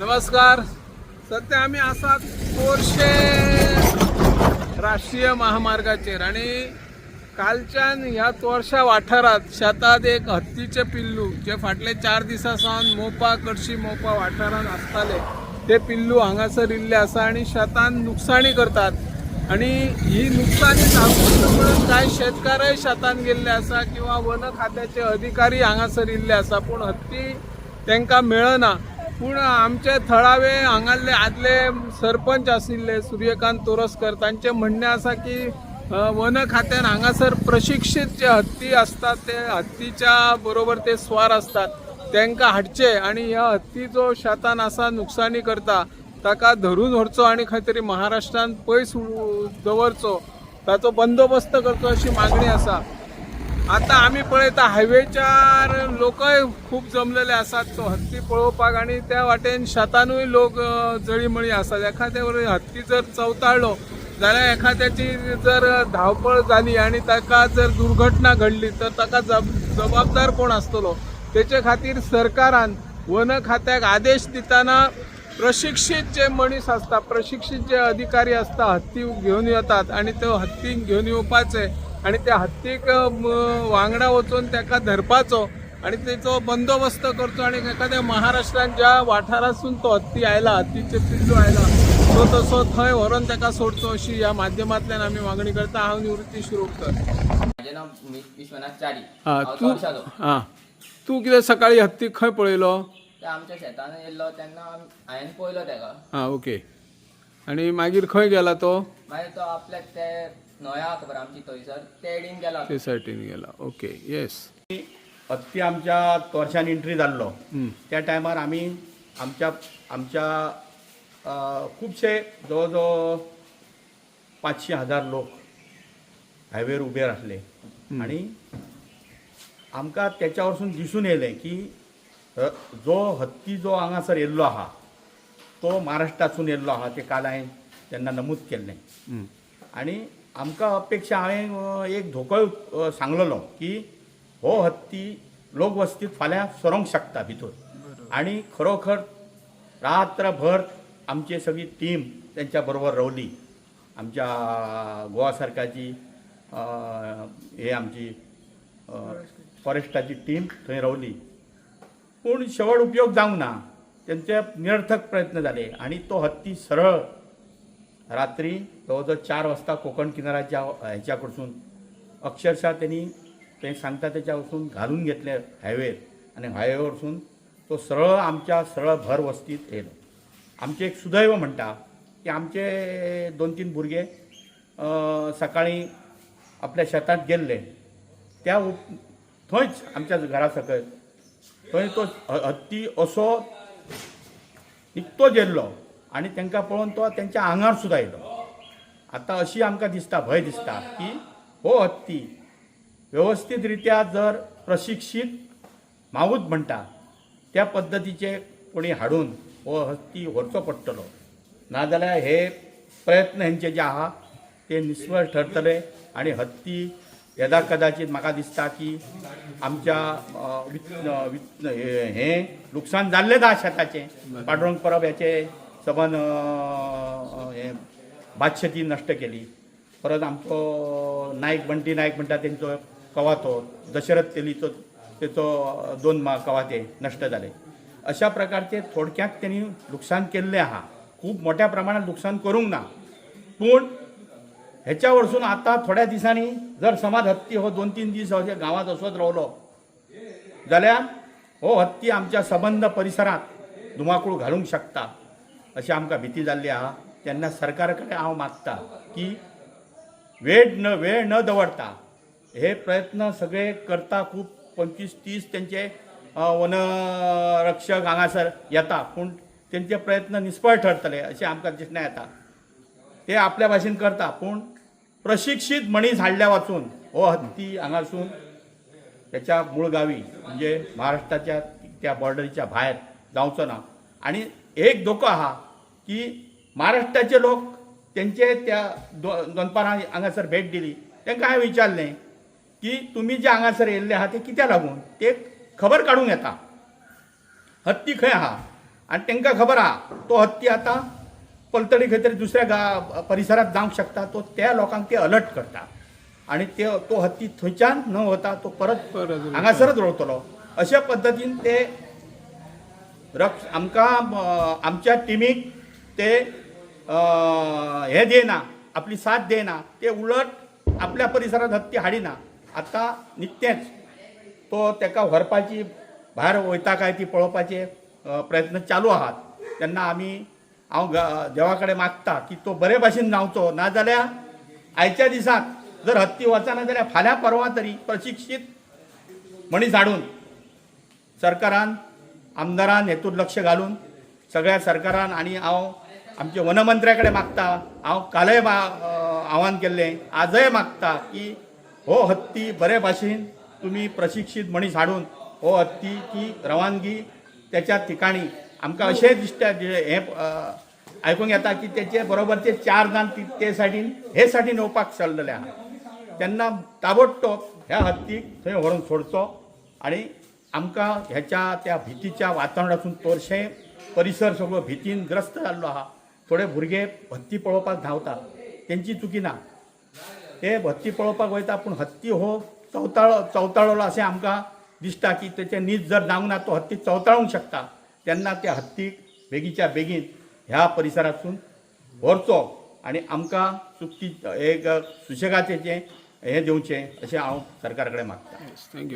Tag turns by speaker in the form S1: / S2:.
S1: नमस्कार. सध्या आम्ही आसात कोरशे राष्ट्रीय महामार्गाचेर आणि कालच्यान ह्या तोरशा वाठारात शेतात एक हत्तीचे पिल्लू जे फाटले चार दिसा सावन मोपा कडशी मोपा वाठारात आसताले ते पिल्लू हांगासर इल्ले आसा आणि शेतान नुकसाणी करतात. आणि ही नुकसानी सांगून म्हणून कांय शेतकारय शेतान गेल्ले आसा किंवा वन खात्याचे अधिकारी हांगासर इल्ले आसा पूण हत्ती तेंकां मेळना. पूण आमचे थळावे हांगाले आदले सरपंच आशिल्ले सूर्यकांत तोरसकर तांचे म्हणणें आसा की वन खात्यान हांगासर प्रशिक्षीत जे हत्ती असतात ते हत्तीच्या बरोबर ते स्वार असतात. तांकां हाडचे आणि ह्या हत्ती जो शेतान आसा नुकसानी करता ताका धरून व्हरचो आणि खंय तरी महाराष्ट्रान पयस दवरचो ताचो बंदोबस्त करचो अशी मागणी आसा आता आम्ही पळयता हायवेच्यार लोकय खूप जमलेले असतात. तो हत्ती पळोवपाक आणि त्या वाटेन शेतानूय लोक जळीमळी असतात. एखाद्या हत्ती जर चवताळलो जाल्यार एखाद्याची जर धावपळ झाली आणि ताका जर दुर्घटना घडली तर ताका जब जबाबदार कोण असतलो? तेचे खातीर सरकारान वन खात्याक आदेश दिताना प्रशिक्षित जे मनीस असतात प्रशिक्षित जे अधिकारी असतात हत्ती घेऊन येतात आणि तो हत्ती घेऊन येवपाचे आणि त्या हत्तीक वांगडा वचून ताका धरपाचो आणि तेचो बंदोबस्त करचो आणि एखाद्या महाराष्ट्रात ज्या वाठारासून तो हत्ती आयला हत्तीचे पिल्लू आयला तो तसो थंय व्हरून ताका सोडचो अशी ह्या माध्यमांतल्यान आमी मागणी करता. हांव निवृत्ती हा
S2: हांव
S1: तू. हा. तू कितें सकाळी हत्ती खंय पळयलो?
S2: ते आमच्या शेतान येयल्लो तेन्ना हांवें पळयलो तेका.
S1: हा ओके. आणि मागीर खंय गेला तो?
S2: मागीर तो आपल्याक ते न्हया खबर आमची थंयसर ते गेला.
S1: ते सायटीन गेला. ओके येस
S3: हत्ती आमच्या तोरशान एंट्री जाल्लो. त्या टायमार आमी आमच्या आमच्या अ, खुबशे जवळ जवळ पांचशे हजार लोक हायवेर उबे आसले आणि आमकां त्याच्या वरसून दिसून येयलें की जो हत्ती जो हांगासर येयल्लो आहा तो महाराष्ट्रासून येयल्लो आहा ते काल हांवें तेन्ना नमूद केल्लें. आणि आमकां अपेक्षा हांवें एक धोकोय अ, सांगलेलो की हो हत्ती लोकवस्तीत फाल्यां सरोंक शकता भितर. आणि खरोखर रात्रभर आमची सगळी टीम त्यांच्या बरोबर रावली. आमच्या गोवा सरकारची हे आमची फॉरेस्टाची टीम थंय रावली. पूण शेवट उपयोग जावंक ना. तेंचे निरर्थक प्रयत्न जाले आणि तो हत्ती सरळ रात्री जवळजवळ चार वाजता कोकण किनाऱ्याच्या ह्याच्याकडसून अक्षरशः त्यांनी ते सांगता त्याच्यापासून घालून घेतले हायवेर आणि हायवे वरसून तो सरळ आमच्या सरळ भर वस्तीत येयलो आमचे एक सुदैव म्हणटा की आमचे दोन तीन भुरगे सकाळी आपल्या शेतांत गेल्ले. त्या उप थंयच आमच्या घरा सकयल थंय तो हत्ती असो निकतो गेल्लो आणि तांकां पळोवन तो तेंच्या आंगार सुद्दां येयलो आतां अशी आमकां दिसता भंय दिसता की हो हत्ती व्यवस्थीत रित्या जर प्रशिक्षीत मावूत म्हणटा त्या पद्दतीचे कोणी हाडून हो हत्ती व्हरचो पडटलो. नाजाल्यार हे प्रयत्न हेंचे जे आहा ते निस्फळ ठरतले आणि हत्ती येदा कदाचित म्हाका दिसता की आमच्या हे हे लुकसाण जाल्लें आहा शेताचें. पाडवंक परब हेचे सबंद हे भातशेती नश्ट केली. परत आमचो नायक बंटी नायक म्हणटा तेंचो कवातो दशरथ तेलीचो तेचो दोन कवाते नश्ट जाले अशा प्रकारचे थोडक्यात त्यांनी लुकसाण केल्लें आहा. खूब मोठ्या प्रमाणात लुकसाण करूंक ना. पूण ह्याच्या वरसून आता थोड्या दिसांनी जर समाज हत्ती हो दोन तीन दीस अशे गांवांत असोच रावलो जाल्यार हो हत्ती आमच्या सबंद परिसरात धुमाकूळ घालूंक शकता अशी आमकां भीती जाल्ली आहा. तेन्ना सरकारकडे हांव मागता की वेळ न वेळ न दवरता हे प्रयत्न सगळे करता खूब पंचवीस तीस तेंचे वनरक्षक हांगासर येता पूण तेंचे प्रयत्न निष्फळ ठरतले अशें आमकां दिसणं येता ते आपल्या भाशेन करता पूण प्रशिक्षीत मनीस हाडल्या वाचून हो हत्ती हांगासून त्याच्या मूळ गावी म्हणजे महाराष्ट्राच्या त्या बॉर्डरीच्या भायर जावचो ना. आणि एक धोको आहा की महाराष्ट्राचे लोक तेंचे त्या दो दोनपारां हांगासर भेट दिली. तांकां हांवें विचारलें? की तुमी जे हांगासर येयल्ले आहा ते कित्या लागून? ते खबर काडूंक येता. हत्ती खंय आहा आणि तांकां खबर आहा तो हत्ती आता पलतडी खंय तरी दुसऱ्या गा परिसरात जावंक शकता तो त्या लोकांक ते अलर्ट करता. आणि ते तो हत्ती थंयच्यान न वता तो परत हांगासरच रोवतलो. अशा पद्दतीन ते रक्ष आमकां आमच्या टिमीक ते हे देना आपली साथ देना ते उलट आपल्या परिसरात हत्ती हाडिना. आतां नित्तेच तो ताका व्हरपाची भायर वयता काय ती पळोवपाचे प्रयत्न चालू आहात. तेन्ना आमी हांव देवा कडेन मागता की तो बरे भाशेन जावचो नाजाल्यार आयच्या दिसांत जर हत्ती वचना जाल्यार फाल्यां परवां तरी प्रशिक्षीत मनीस हाडून सरकारान आमदारान हेतून लक्ष घालून सगळ्या सरकारान आनी हांव आमच्या वनमंत्र्या कडेन मागता हांव कालय आव्हान केल्लें आजय मागता की हो हत्ती बरे भाशेन तुमी प्रशिक्षीत मनीस हाडून हो हत्तीची रवानगी त्याच्या ठिकाणी. आमकां अशें दिसता जे हे आयकूंक येता की तेचे बरोबरचे चार जाण ती- ते सायडीन हे सायडीन येवपाक चल्लेले आहा तेन्ना ताबडतोब ह्या हत्तीक थंय व्हरून सोडचो आणि आमकां ह्याच्या त्या भीतीच्या वातावरणातून चडशे परिसर सगळो भीतीन ग्रस्त जाल्लो आहा थोडे भुरगे हत्ती पळोवपाक धांवता तेंची चुकी ना. ते हत्ती पळोवपाक वयता पूण हत्ती हो चवताळो चवताळलो अशें आमकां दिसता की तेचे नीज जर जावंक ना तो हत्ती चवताळूंक शकता. तेन्ना त्या हत्तीक बेगीच्या बेगीन ह्या परिसरांतसून व्हरचो आनी आमकां चुकी एक सुशेगाचें जें हें दिवचें अशें हांव सरकारा कडेन मागतां
S1: थँक्यू